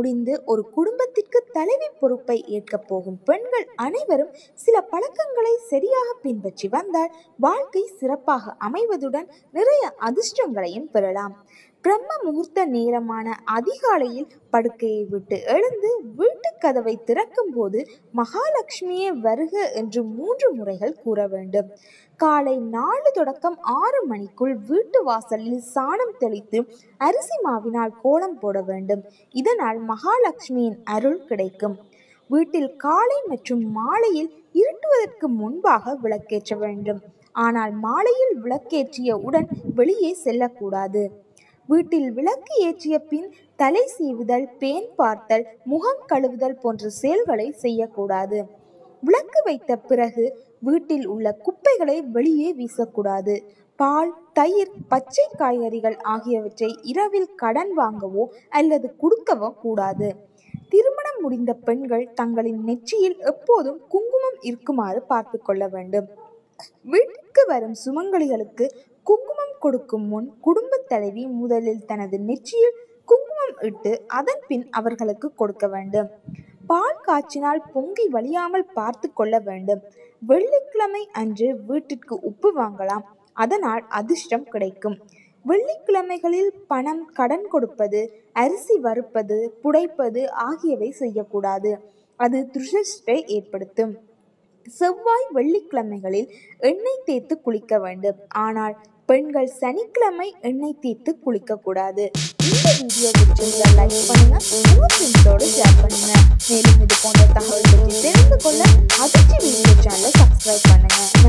முடிந்து ஒரு குடும்பத்திற்கு தலைவி பொறுப்பை ஏற்கப் போகும் பெண்கள் அனைவரும் சில பழக்கங்களை சரியாக பின்பற்றி வந்தால் வாழ்க்கை சிறப்பாக அமைவதுடன் நிறைய அதிர்ஷ்டங்களையும் பெறலாம். பிரம்ம முகூர்த்த நேரமான அதிகாலையில் படுக்கையை விட்டு எழுந்து வீட்டு கதவை திறக்கும் போது மகாலட்சுமியே வருக என்று மூன்று முறைகள் கூற வேண்டும். காலை நாலு தொடக்கம் ஆறு மணிக்குள் வீட்டு வாசலில் சாணம் தெளித்து அரிசி மாவினால் கோலம் போட வேண்டும். இதனால் மகாலட்சுமியின் அருள் கிடைக்கும். வீட்டில் காலை மற்றும் மாலையில் இருட்டுவதற்கு முன்பாக விளக்கேற்ற வேண்டும். ஆனால் மாலையில் விளக்கேற்றிய உடன் வெளியே செல்லக்கூடாது. வீட்டில் விளக்கு ஏற்றிய பின் தலை சீவுதல் பேன் பார்த்தல் முகம் கழுவுதல் போன்ற செயல்களை செய்யக்கூடாது. விளக்கு வைத்த பிறகு வீட்டில் உள்ள குப்பைகளை வெளியே வீசக்கூடாது. பால் தயிர் பச்சை காய்கறிகள் ஆகியவற்றை இரவில் கடன் வாங்கவோ அல்லது கொடுக்கவோ கூடாது. திருமணம் முடிந்த பெண்கள் தங்களின் நெற்றியில் எப்போதும் குங்குமம் இருக்குமாறு பார்த்து கொள்ள வேண்டும். வீட்டுக்கு வரும் சுமங்கலிகளுக்கு குங்குமம் கொடுக்கும் முன் குடும்ப தலைவி முதலில் தனது நெற்றியில் குங்குமம் இட்டு அதன் பின் அவர்களுக்கு கொடுக்க வேண்டும். பால் காய்ச்சினால் பொங்கி வழியாமல் பார்த்து கொள்ள வேண்டும். வெள்ளிக்கிழமை அன்று வீட்டிற்கு உப்பு வாங்கலாம். அதனால் அதிர்ஷ்டம் கிடைக்கும். வெள்ளிக்கிழமைகளில் பணம் கடன் கொடுப்பது அரிசி வறுப்பது புடைப்பது ஆகியவை செய்யக்கூடாது. அது துஷஸ்டை ஏற்படுத்தும். செவ்வாய் வெள்ளிக்கிழமைகளில் எண்ணெய் தேய்த்து குளிக்க வேண்டும். ஆனால் பெண்கள் சனிக்கிழமை எண்ணெய் தேய்த்து குளிக்க கூடாது. இந்த வீடியோ பிடிச்சிருந்தா லைக் பண்ணுங்க உங்க ஷேர் பண்ணுங்க. மேலும் இது போன்ற தகவல் பற்றி தெரிந்து கொள்ள அதிர்ச்சி வீடியோ சேனலை சப்ஸ்கிரைப் பண்ணுங்க.